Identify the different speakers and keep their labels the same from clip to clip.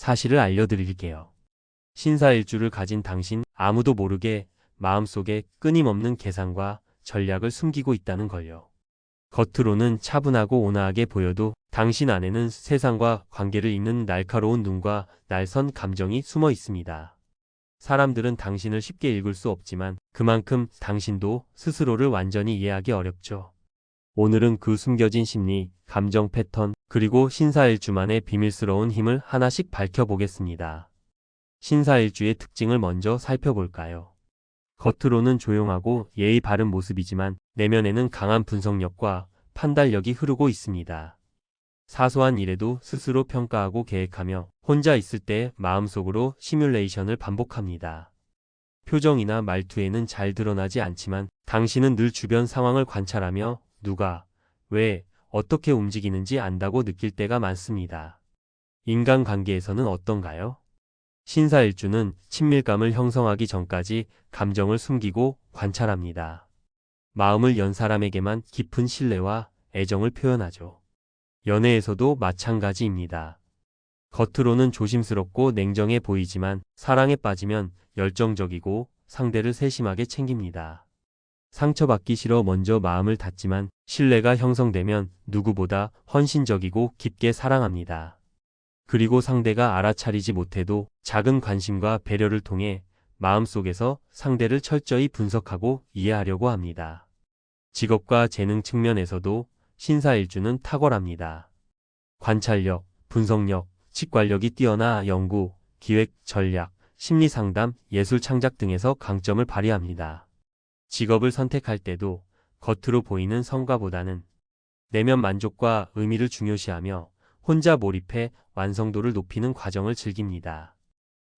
Speaker 1: 사실을 알려드릴게요. 신사일주를 가진 당신 아무도 모르게 마음속에 끊임없는 계산과 전략을 숨기고 있다는 걸요. 겉으로는 차분하고 온화하게 보여도 당신 안에는 세상과 관계를 읽는 날카로운 눈과 날선 감정이 숨어 있습니다. 사람들은 당신을 쉽게 읽을 수 없지만 그만큼 당신도 스스로를 완전히 이해하기 어렵죠. 오늘은 그 숨겨진 심리, 감정 패턴, 그리고 신사일주만의 비밀스러운 힘을 하나씩 밝혀보겠습니다. 신사일주의 특징을 먼저 살펴볼까요? 겉으로는 조용하고 예의 바른 모습이지만 내면에는 강한 분석력과 판단력이 흐르고 있습니다. 사소한 일에도 스스로 평가하고 계획하며 혼자 있을 때 마음속으로 시뮬레이션을 반복합니다. 표정이나 말투에는 잘 드러나지 않지만 당신은 늘 주변 상황을 관찰하며 누가, 왜, 어떻게 움직이는지 안다고 느낄 때가 많습니다. 인간관계에서는 어떤가요? 신사일주는 친밀감을 형성하기 전까지 감정을 숨기고 관찰합니다. 마음을 연 사람에게만 깊은 신뢰와 애정을 표현하죠. 연애에서도 마찬가지입니다. 겉으로는 조심스럽고 냉정해 보이지만 사랑에 빠지면 열정적이고 상대를 세심하게 챙깁니다. 상처받기 싫어 먼저 마음을 닫지만 신뢰가 형성되면 누구보다 헌신적이고 깊게 사랑합니다. 그리고 상대가 알아차리지 못해도 작은 관심과 배려를 통해 마음속에서 상대를 철저히 분석하고 이해하려고 합니다. 직업과 재능 측면에서도 신사일주는 탁월합니다. 관찰력, 분석력, 직관력이 뛰어나 연구, 기획, 전략, 심리 상담, 예술 창작 등에서 강점을 발휘합니다. 직업을 선택할 때도 겉으로 보이는 성과보다는 내면 만족과 의미를 중요시하며 혼자 몰입해 완성도를 높이는 과정을 즐깁니다.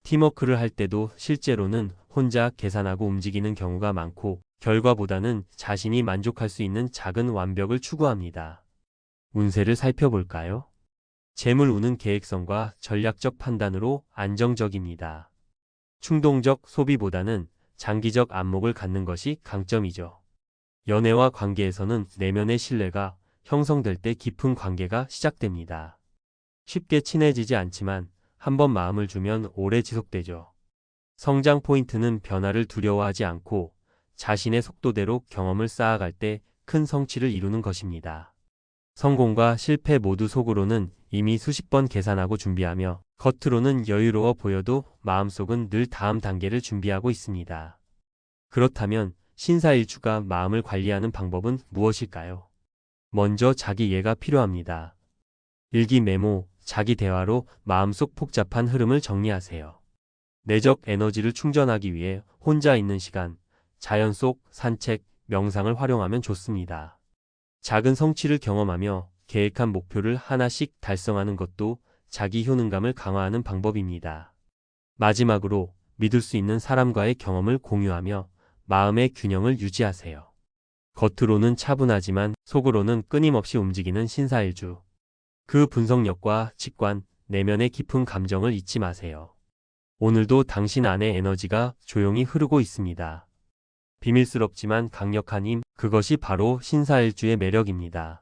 Speaker 1: 팀워크를 할 때도 실제로는 혼자 계산하고 움직이는 경우가 많고 결과보다는 자신이 만족할 수 있는 작은 완벽을 추구합니다. 운세를 살펴볼까요? 재물 운은 계획성과 전략적 판단으로 안정적입니다. 충동적 소비보다는 장기적 안목을 갖는 것이 강점이죠. 연애와 관계에서는 내면의 신뢰가 형성될 때 깊은 관계가 시작됩니다. 쉽게 친해지지 않지만 한번 마음을 주면 오래 지속되죠. 성장 포인트는 변화를 두려워하지 않고 자신의 속도대로 경험을 쌓아갈 때 큰 성취를 이루는 것입니다. 성공과 실패 모두 속으로는 이미 수십 번 계산하고 준비하며 겉으로는 여유로워 보여도 마음속은 늘 다음 단계를 준비하고 있습니다. 그렇다면 신사일주가 마음을 관리하는 방법은 무엇일까요? 먼저 자기 이해가 필요합니다. 일기 메모, 자기 대화로 마음속 복잡한 흐름을 정리하세요. 내적 에너지를 충전하기 위해 혼자 있는 시간, 자연 속 산책, 명상을 활용하면 좋습니다. 작은 성취를 경험하며 계획한 목표를 하나씩 달성하는 것도 자기 효능감을 강화하는 방법입니다. 마지막으로 믿을 수 있는 사람과의 경험을 공유하며 마음의 균형을 유지하세요. 겉으로는 차분하지만 속으로는 끊임없이 움직이는 신사일주. 그 분석력과 직관, 내면의 깊은 감정을 잊지 마세요. 오늘도 당신 안의 에너지가 조용히 흐르고 있습니다. 비밀스럽지만 강력한 힘, 그것이 바로 신사일주의 매력입니다.